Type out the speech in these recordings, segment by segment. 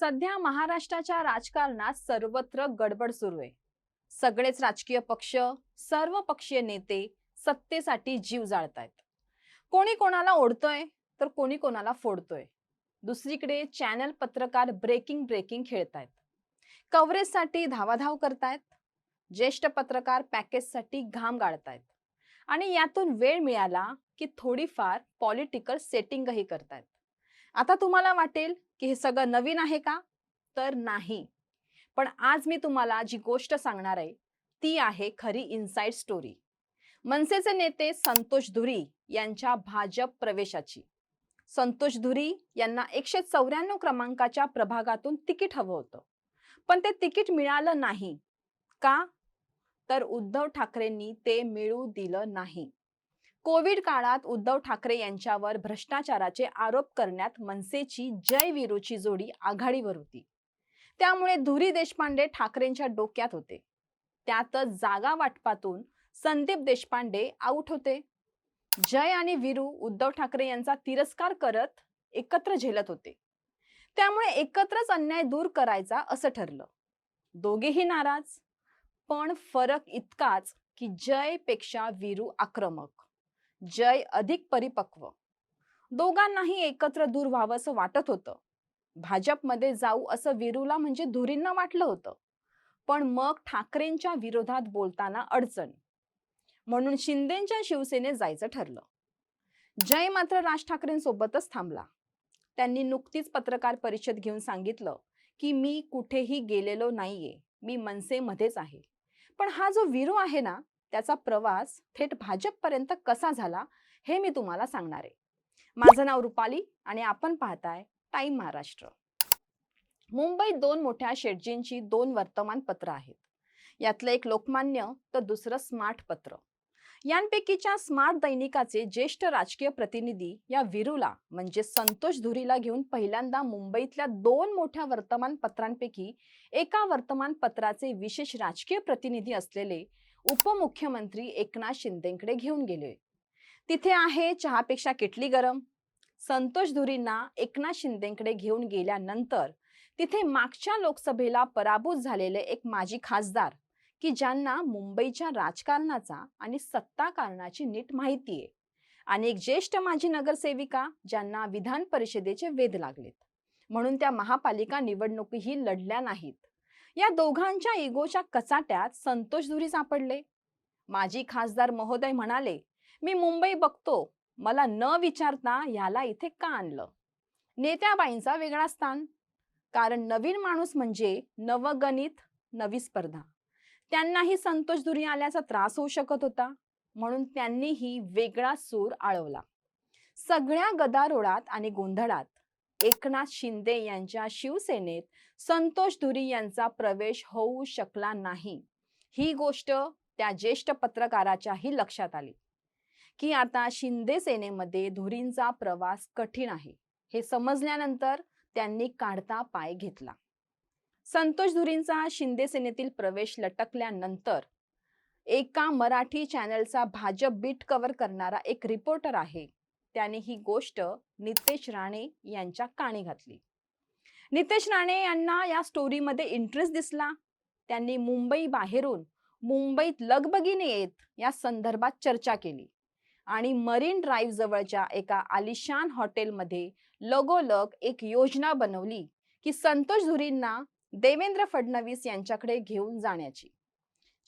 सध्या महाराष्ट्राच्या राजकारणात सर्वत्र गडबड सुरू आहे. सगळेच राजकीय पक्ष सर्व पक्षीय नेते सत्तेसाठी जीव जाळतायत. कोणी कोणाला ओढतोय तर कोणी कोणाला फोडतोय. दुसरीकडे चॅनल पत्रकार ब्रेकिंग ब्रेकिंग खेळतायत. कव्हरेजसाठी धावाधाव करतायत. ज्येष्ठ पत्रकार पॅकेजसाठी घाम गाळतायत आणि यातून वेळ मिळाला की थोडीफार पॉलिटिकल सेटिंगही करतायत. आता तुम्हाला वाटेल की हे सगळं नवीन आहे का? तर नाही. पण आज मी तुम्हाला जी गोष्ट सांगणार आहे ती आहे खरी इनसाइड स्टोरी मनसेचे नेते संतोष धुरी यांच्या भाजप प्रवेशाची. संतोष धुरी यांना एकशे चौऱ्याण्णव क्रमांकाच्या प्रभागातून तिकीट हवं होतं. पण ते तिकीट मिळालं नाही. का? तर उद्धव ठाकरेंनी ते मिळू दिलं नाही. कोविड काळात उद्धव ठाकरे यांच्यावर भ्रष्टाचाराचे आरोप करण्यात मनसेची जय वीरूची जोडी आघाडीवर होती. त्यामुळे धुरी देशपांडे ठाकरेंच्या डोक्यात होते. त्यातच जागा वाटपातून संदीप देशपांडे आऊट होते. जय आणि वीरू उद्धव ठाकरे यांचा तिरस्कार करत एकत्र झेलत होते. त्यामुळे एकत्रच अन्याय दूर करायचा असं ठरलं. दोघेही नाराज पण फरक इतकाच की जयपेक्षा वीरू आक्रमक. जय अधिक परिपक्व. दोघांनाही एकत्र दूर व्हावं असं वाटत होतं. भाजपमध्ये जाऊ असं वीरूला म्हणजे धुरींना वाटलं होतं. पण मग ठाकरेंच्या विरोधात बोलताना अडचण. म्हणून शिंदेच्या शिवसेनेत जायचं ठरलं. जय मात्र राज ठाकरेंसोबतच थांबला. त्यांनी नुकतीच पत्रकार परिषद घेऊन सांगितलं की मी कुठेही गेलेलो नाहीये. मी मनसेमध्येच आहे. पण हा जो विरो आहे ना त्याचा प्रवास थेट भाजपपर्यंत कसा झाला हे मी तुम्हाला सांगणार आहे. माझं नाव रुपाली आणि आपण पाहताय टाइम महाराष्ट्र. मुंबईत दोन मोठ्या शेटजींची दोन वर्तमानपत्र आहेत. यातलं एक लोकमान्य तर दुसरं स्मार्ट पत्र. यांपैकीच्या स्मार्ट दैनिकाचे ज्येष्ठ राजकीय प्रतिनिधी या विरूला म्हणजे संतोष धुरीला घेऊन पहिल्यांदा मुंबईतल्या दोन मोठ्या वर्तमानपत्रांपैकी एका वर्तमानपत्राचे विशेष राजकीय प्रतिनिधी असलेले उपमुख्यमंत्री एकनाथ शिंदेकडे घेऊन गेले. तिथे आहे चहापेक्षा किटली गरम. संतोष धुरींना एकनाथ शिंदेकडे घेऊन गेल्यानंतर तिथे मागच्या लोकसभेला पराभूत झालेले एक माजी खासदार की ज्यांना मुंबईच्या राजकारणाचा आणि सत्ता कारणाची नीट माहिती आहे. आणि एक ज्येष्ठ माजी नगरसेविका ज्यांना विधान परिषदेचे वेध लागलेत. म्हणून त्या महापालिका निवडणुकीही लढल्या नाहीत. या दोघांच्या इगोच्या कचाट्यात संतोष धुरी सापडले. माजी खासदार महोदय म्हणाले मी मुंबई बघतो. मला न विचारता याला इथे का आणलं? नेत्याबाईंचा वेगळा स्थान. कारण नवीन माणूस म्हणजे नवगणित नवी स्पर्धा. त्यांनाही संतोष धुरी आल्याचा त्रास होऊ शकत होता. म्हणून त्यांनीही वेगळा सूर आळवला. सगळ्या गदारोळात आणि गोंधळात एकनाथ शिंदे यांच्या शिवसेनेत संतोष धुरी यांचा प्रवेश होऊ शकला नाही. ही गोष्ट त्या ज्येष्ठ पत्रकाराच्याही लक्षात आली. की आता शिंदे सेनेमध्ये धुरींचा प्रवास कठीण आहे. हे समजल्यानंतर त्यांनी काढता पाय घेतला. संतोष धुरींचा शिंदे सेनेतील प्रवेश लटकल्यानंतर एका मराठी चॅनलचा भाजप बीट कव्हर करणारा एक रिपोर्टर आहे. त्याने ही गोष्ट नितेश राणे यांच्या काणी घातली. नितेश राणे यांना या स्टोरीमध्ये इंटरेस्ट दिसला. त्यांनी मुंबई बाहेरून मुंबईत लगबगीने येत या संदर्भात चर्चा केली. आणि मरीन ड्राईव्ह जवळच्या एका आलिशान हॉटेलमध्ये लगोलग एक योजना बनवली की संतोष धुरींना देवेंद्र फडणवीस यांच्याकडे घेऊन जाण्याची.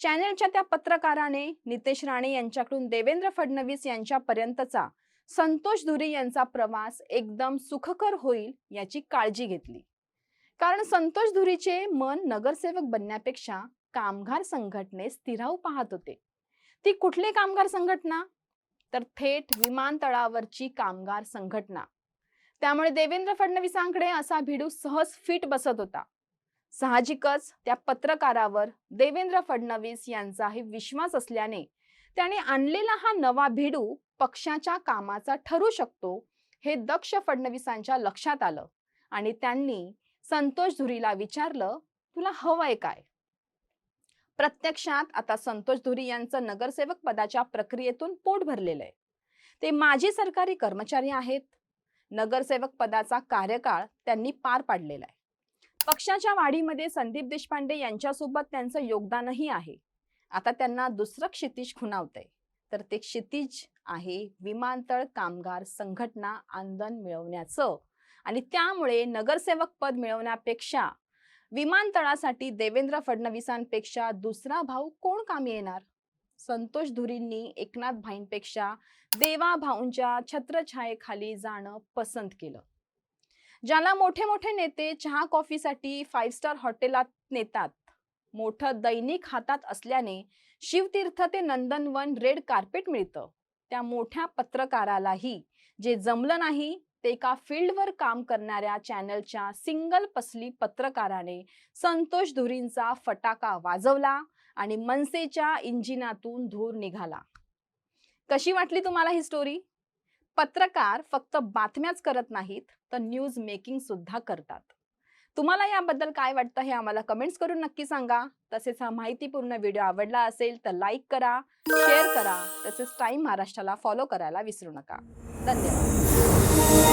चॅनेलच्या त्या पत्रकाराने नितेश राणे यांच्याकडून देवेंद्र फडणवीस यांच्यापर्यंतचा संतोष धुरी यांचा प्रवास एकदम सुखकर होईल याची काळजी घेतली. कारण संतोष धुरीचे मन नगरसेवक बनण्यापेक्षा कामगार संघटनेस स्थिराव पाहत होते. ती कुठली कामगार संघटना? तर थेट विमानतळावरची कामगार संघटना. त्यामुळे देवेंद्र फडणवीसांकडे असा भिडू सहज फिट बसत होता. साहजिकच त्या पत्रकारावर देवेंद्र फडणवीस यांचाही विश्वास असल्याने त्याने आणलेला हा नवा भिडू पक्षाच्या कामाचा ठरू शकतो हे दक्ष फडणवीसांच्या लक्षात आलं आणि त्यांनी संतोष धुरीला विचारलं तुला हवंय काय? प्रत्यक्षात आता संतोष धुरी यांचं नगरसेवक पदाच्या प्रक्रियेतून पोट भरलेलं आहे. ते माजी सरकारी कर्मचारी आहेत. नगरसेवक पदाचा कार्यकाळ त्यांनी पार पाडलेला आहे. पक्षाच्या वाढीमध्ये संदीप देशपांडे यांच्यासोबत त्यांचं योगदानही आहे. आता त्यांना दुसरं क्षितिज खुणावतंय. तर ते क्षितिज आहे विमानतळ कामगार संघटना आंदोलन मिळवण्याचं. आणि त्यामुळे नगरसेवक पद मिळवण्यापेक्षा विमानतळासाठी देवेंद्र फडणवीसांपेक्षा दुसरा भाऊ कोण कामी येणार? संतोष धुरींनी एकनाथ भाईंपेक्षा देवा भाऊंच्या छत्रछायेखाली जाणं पसंत केलं. ज्याला मोठे मोठे नेते चहा कॉफीसाठी फाईव्ह स्टार हॉटेलात नेतात मोठं दैनिक हातात असल्याने शिवतीर्थ ते नंदनवन रेड कार्पेट मिळतं. त्या मोठ्या पत्रकारालाही जे जमलं नाही ते एका फील्डवर काम करणाऱ्या चॅनलच्या सिंगल पसली पत्रकाराने संतोष धुरींचा फटाका वाजवला आणि मनसेच्या इंजिनातून धूर निघाला. कशी वाटली तुम्हाला ही स्टोरी पत्रकार फक्त बातम्याच करत नाहीत तर न्यूज मेकिंग सुद्धा करतात. तुम्हाला याबद्दल काय वाटतं हे आम्हाला कमेंट्स करून नक्की सांगा. तसेच हा माहितीपूर्ण व्हिडिओ आवडला असेल तर लाईक करा शेअर करा. तसेच टाईम महाराष्ट्राला फॉलो करायला विसरू नका. धन्यवाद.